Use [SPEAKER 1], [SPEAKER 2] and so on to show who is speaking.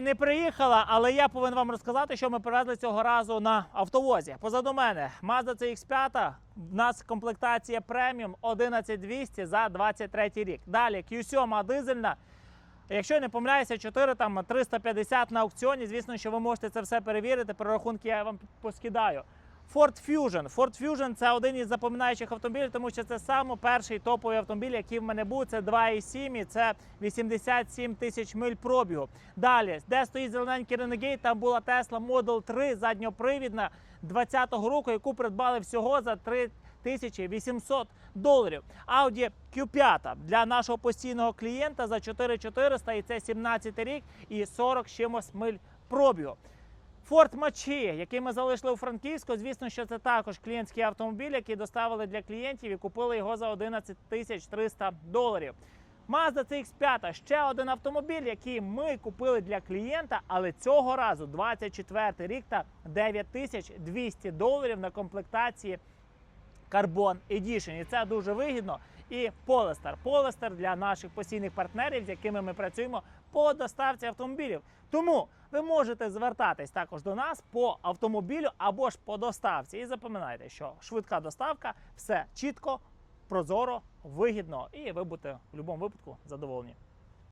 [SPEAKER 1] Не приїхала, але я повинен вам розказати, що ми привезли цього разу на автовозі. Позаду мене Mazda CX-5, в нас комплектація преміум 11200 за 23 рік. Далі Q7 дизельна. Якщо я не помиляюся, 4 там 350 на аукціоні. Звісно, що ви можете це все перевірити. Перерахунки я вам поскидаю. Ford Fusion. Ford Fusion це один із запоминаючих автомобілів, тому що це саме перший топовий автомобіль, який в мене був. Це 2,7 і це 87 тисяч миль пробігу. Далі, де стоїть зелененький Renegade, там була Tesla Model 3 задньопривідна 2020 року, яку придбали всього за 3 1800 доларів. Audi Q5 для нашого постійного клієнта за 4400 і це 17 рік і 40 чимось миль пробігу. Ford Mach-E, який ми залишили у Франківську, звісно, що це також клієнтський автомобіль, який доставили для клієнтів і купили його за 11 тисяч 300 доларів. Mazda CX-5 ще один автомобіль, який ми купили для клієнта, але цього разу 24 рік та 9200 доларів на комплектації Carbon Edition. І це дуже вигідно. І Polestar. Polestar для наших постійних партнерів, з якими ми працюємо по доставці автомобілів. Тому ви можете звертатись також до нас по автомобілю або ж по доставці. І запам'ятайте, що швидка доставка все чітко, прозоро, вигідно, і ви будете в будь-якому випадку задоволені.